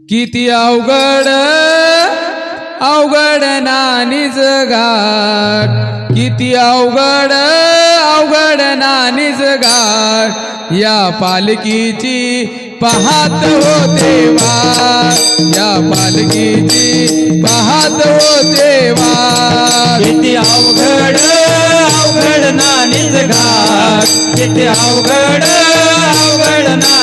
किती अवघड अवघड नानीच घाट किती अवघड अवघड नानीच घाट या पालखीची पाहत होते या पालखीची पाहत होते वाट. किती अवघड अवघड नानीच घाट किती अवघड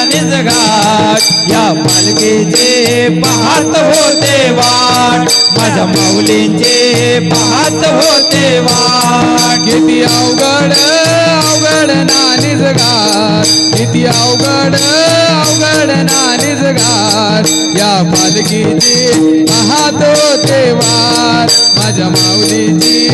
अवघड घाट या पालखीचे पाहत होते वाट. माझ्या माऊलींचे पाहत होते वाट. किती अवघड अवघड नानीच घाट किती अवघड अवघड नानीच घाट या पालखीचे पाहत होते वाट. माझ्या माऊलीची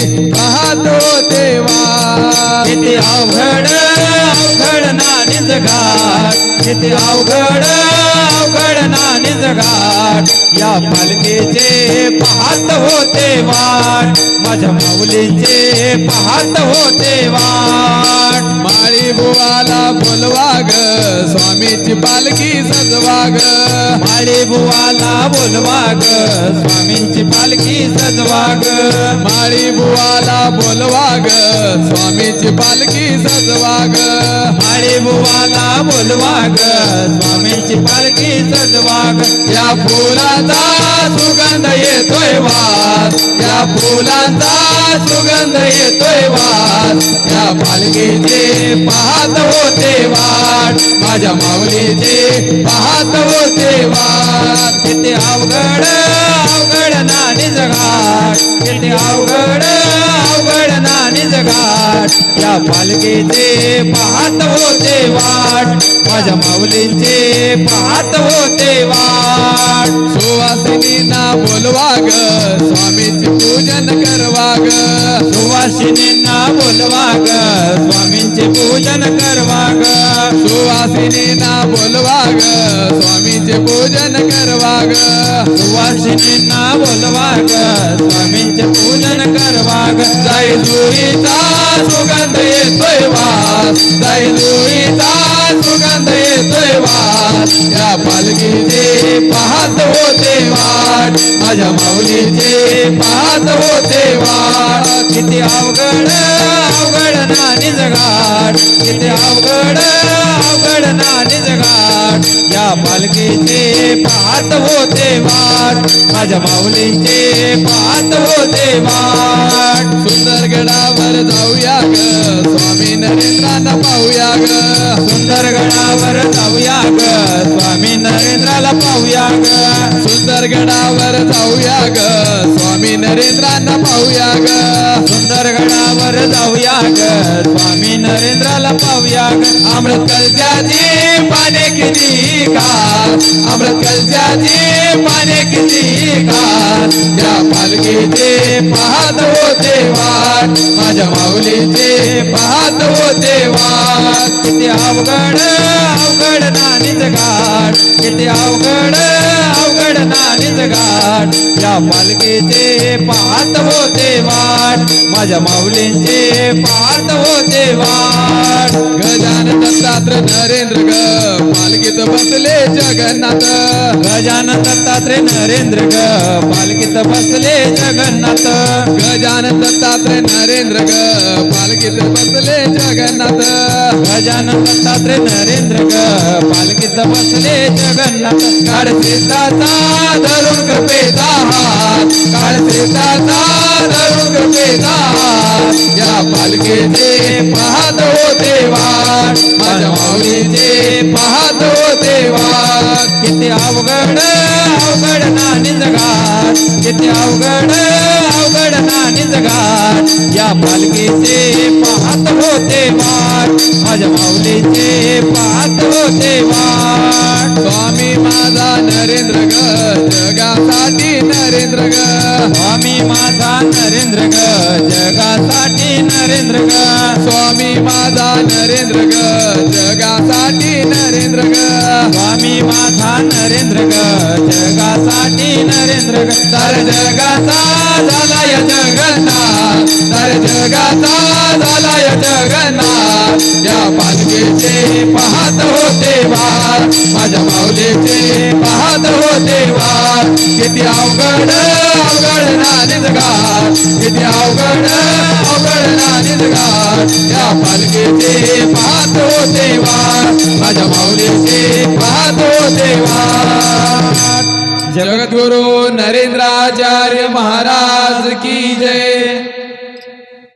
ते अवघड अवघड ना घाट या पालखीचे पाहत होते वाट. माझ्या माऊलीचे पाहत होते वाट. माळी बुवाला बोलवा ग स्वामीची पालखी सजवा ग माळी बुवाला बोलवा ग स्वामींची पालखी सजवा ग माळी बुवाला बोलवा ग स्वामीची पालखी सजवा माळी बुवाला बोलवा ग स्वामींची पालखी सजवाग. या फुलाचा सुगंध येतोय वास या फुलाचा सुगंध येतोय वास. या पालखीचे पाहत होते वाट माझ्या माऊलीचे पाहत होते वाट. किती अवघड अवघड नाणी जगा किती अवघड त्या या पालखीचे पाहत होते वाट. माझ्या माऊलींचे पाहत होते वाट. सुवासिनींना बोलवा ग स्वामीचे पूजन करवा ग सुवासिनींना बोलवा ग स्वामींचे पूजन करवा ग सुवासिनींना बोलवा ग स्वामीचे पूजन करवा ग सुवासिनींना बोलवा ग स्वामींचे पूजन करवा ग जाई जुईचा सुगंध येतोय वास. जाई सुगंध येतोय वास. या पालखीचे पाहत होते वाट. माझ्या माऊलीचे पाहत होते वाट. किती अवघड अवघड नानी जगाट किती अवघड अवघड नानी जगाड. या पालखीचे पाहत होते वाट. माझ्या माऊलीचे पाहत होते वाट. सुंदरगडावर गडावर जाऊया ग. स्वामी नरेंद्रांना पाहूया ग. सुंदरगडावर जाऊया ग. स्वामी नरेंद्राला पाहूया ग. अमृत कलशाची पाने किती का अमृत कलशाची पाने किती का त्या पालखीचे पाहत होते वाट माझ्या माऊलीचे पाहत होते वाट. किती अवघड अवघड नानी जगाट किती अवघड अवघड वाट. या पालखीचे पाहत होते वाट. माझ्या माऊलींचे पाहत होते वाट. गजानन दत्तात्र नरेंद्र ग पालखीत बसले जगन्नाथ. गजानन दत्तात्रे नरेंद्र ग पालखीत बसले जगन्नाथ. गजानन दत्तात्रे नरेंद्र ग पालखीत बसले जगन्नाथ. गजानन दत्तात्रय नरेंद्र ग पालखीत बसले जगन्नाथ. काढ सीताचा धरून कृपेचा काळ रंग धरून या पालखेचे पाहत होते वाट माझ्या माऊलीचे पाहत हो किती अवघड अवघड नानी जगात किती अवघड अवघड नानी जगात या पालखीचे पाहत होते वाट माझ्या माऊलीचे पाहत होते वाट स्वामी माझा नरेंद्र गज नरेंद्र ग. जगासाठी नरेंद्र ग. स्वामी माझा नरेंद्र ग. जगासाठी नरेंद्र ग. स्वामी माझा नरेंद्र ग. जगासाठी नरेंद्र ग. तर जगाचा झालाय जगन्नाथ. तर जगाचा झालाय जगन्नाथ. या पालखीचे पाहत होते वार माझ्या माऊलीचे पाहत होते किती अवघड अवघड नानीच किती अवघड अवघड नानीच घाट या पालखीचे पाहतो देवा माझ्या माऊलीचे पाहतो देवा जगद्गुरु नरेंद्राचार्य महाराज की जय.